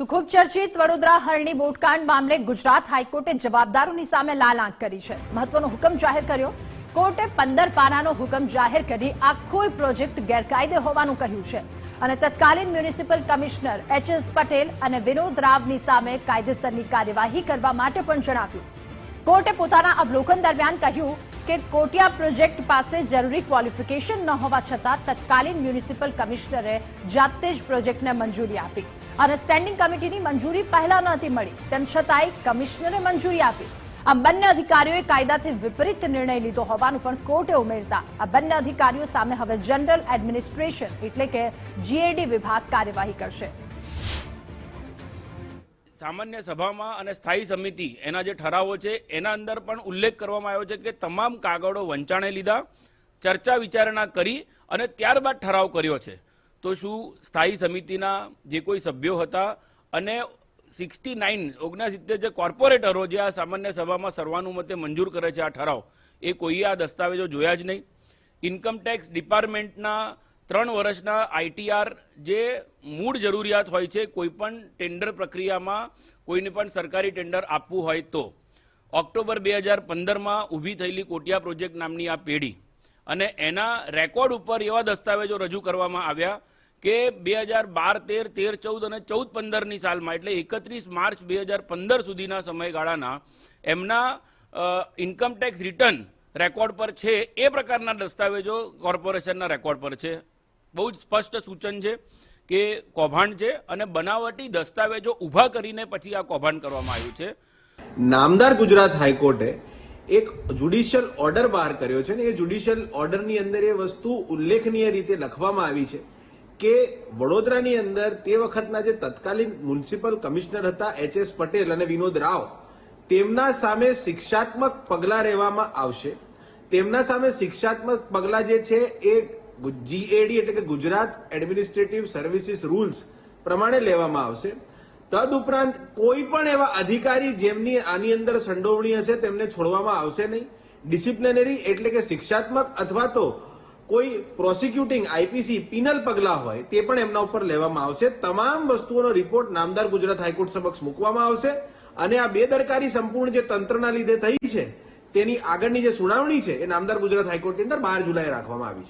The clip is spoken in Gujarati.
તો ખૂબ ચર્ચિત વડોદરા હરણી બોટકાંડ મામલે ગુજરાત હાઈકોર્ટે જવાબદારોની સામે લાલ આંખ કરી છે. મહત્વનો હુકમ જાહેર કર્યો. કોર્ટે પંદર પાનાનો હુકમ જાહેર કરી આખો પ્રોજેક્ટ ગેરકાયદે હોવાનું કહ્યું છે. અને તત્કાલીન municipal commissioner H S Patel અને વિનોદ રાવની સામે કાયદેસરની કાર્યવાહી કરવા માટે પણ જણાવ્યું. કોર્ટે પોતાના અવલોકન દરમિયાન કહ્યું કે કોટિયા પ્રોજેક્ટ પાસે જરૂરી ક્વોલિફિકેશન ન હોવા છતાં તત્કાલીન મ્યુનિસિપલ કમિશનરે જાતે જ પ્રોજેક્ટને મંજૂરી આપી. અને સ્ટેન્ડિંગ કમિટીની મંજૂરી પહેલા નહોતી મળી. તેમ છતાંય કમિશનરે મંજૂરી આપી. આ બંને અધિકારીઓએ કાયદાથી વિપરીત નિર્ણય લીધો હોવાનું પણ કોર્ટે ઉમેરતા. આ બંને અધિકારીઓ સામે હવે જનરલ એડમિનિસ્ટ્રેશન એટલે કે જીએડી વિભાગ કાર્યવાહી કરશે. સામાન્ય સભામાં અને સ્થાયી સમિતિ, એના જે ઠરાવો છે, એના અંદર પણ ઉલ્લેખ કરવામાં આવ્યો છે કે તમામ કાગળો વંચાણે લીધા, ચર્ચા વિચારણા કરી અને ત્યારબાદ ઠરાવ કર્યો છે. તો શું સ્થાયી સમિતિના જે કોઈ સભ્યો હતા અને સિક્સટી નાઇન, ઓગણસિત્તેર જે કોર્પોરેટરો જે આ સામાન્ય સભામાં સર્વાનુમતે મંજૂર કરે છે આ ઠરાવ, એ કોઈએ આ દસ્તાવેજો જોયા જ નહીં. ઇન્કમટેક્સ ડિપાર્ટમેન્ટના ત્રણ વર્ષના આઈટીઆર જે મૂળ જરૂરિયાત હોય છે કોઈપણ ટેન્ડર પ્રક્રિયામાં કોઈને પણ સરકારી ટેન્ડર આપવું હોય તો. ઓક્ટોબર બે હજાર પંદરમાં ઊભી થયેલી કોટિયા પ્રોજેક્ટ નામની આ પેઢી અને એના રેકોર્ડ ઉપર એવા દસ્તાવેજો રજૂ કરવામાં આવ્યા કે બે હજાર બાર, તેર તેર, ચૌદ અને ચૌદ પંદરની સાલમાં, એટલે એકત્રીસ માર્ચ બે હજાર પંદર સુધીના સમયગાળાના, એમના ઇન્કમટેક્સ રિટર્ન રેકોર્ડ પર છે, એ પ્રકારના દસ્તાવેજો કોર્પોરેશનના રેકોર્ડ પર છે. બહુ જ સ્પષ્ટ સૂચન છે કે કૌભાંડ છે અને બનાવટી દસ્તાવેજો ઊભા કરીને પછી આ કૌભાંડ કરવામાં આવ્યું છે. નામદાર ગુજરાત હાઈકોર્ટે એક જ્યુડિશિયલ ઓર્ડર બહાર કર્યો છે ને એ જ્યુડિશિયલ ઓર્ડરની અંદર એ વસ્તુ ઉલ્લેખનીય રીતે લખવામાં આવી છે કે વડોદરાની અંદર તે વખતના જે તત્કાલીન મ્યુનિસિપલ કમિશનર હતા એચ એસ પટેલ અને વિનોદ રાવ, તેમના સામે શિક્ષાત્મક પગલાં રહેવામાં આવશે. તેમના સામે શિક્ષાત્મક પગલાં જે છે એ જીએડી એટલે કે ગુજરાત એડમિનિસ્ટ્રેટિવ સર્વિસીસ રૂલ્સ પ્રમાણે લેવામાં આવશે. તદ ઉપરાંત કોઈ પણ એવા અધિકારી જેમની આની અંદર સંડોવણી હશે, તેમને છોડવામાં આવશે નહીં. ડિસિપ્લિનરી એટલે કે શિક્ષાત્મક અથવા તો કોઈ પ્રોસિક્યુટિંગ આઈપીસી પિનલ પગલાં હોય, તે પણ એમના ઉપર લેવામાં આવશે. તમામ વસ્તુઓનો રિપોર્ટ નામદાર ગુજરાત હાઈકોર્ટ સમક્ષ મૂકવામાં આવશે અને આ બેદરકારી સંપૂર્ણ જે તંત્રના લીધે થઈ છે, તેની આગળની જે સુનાવણી છે, એ નામદાર ગુજરાત હાઈકોર્ટની અંદર બાર જુલાઈ રાખવામાં આવી છે.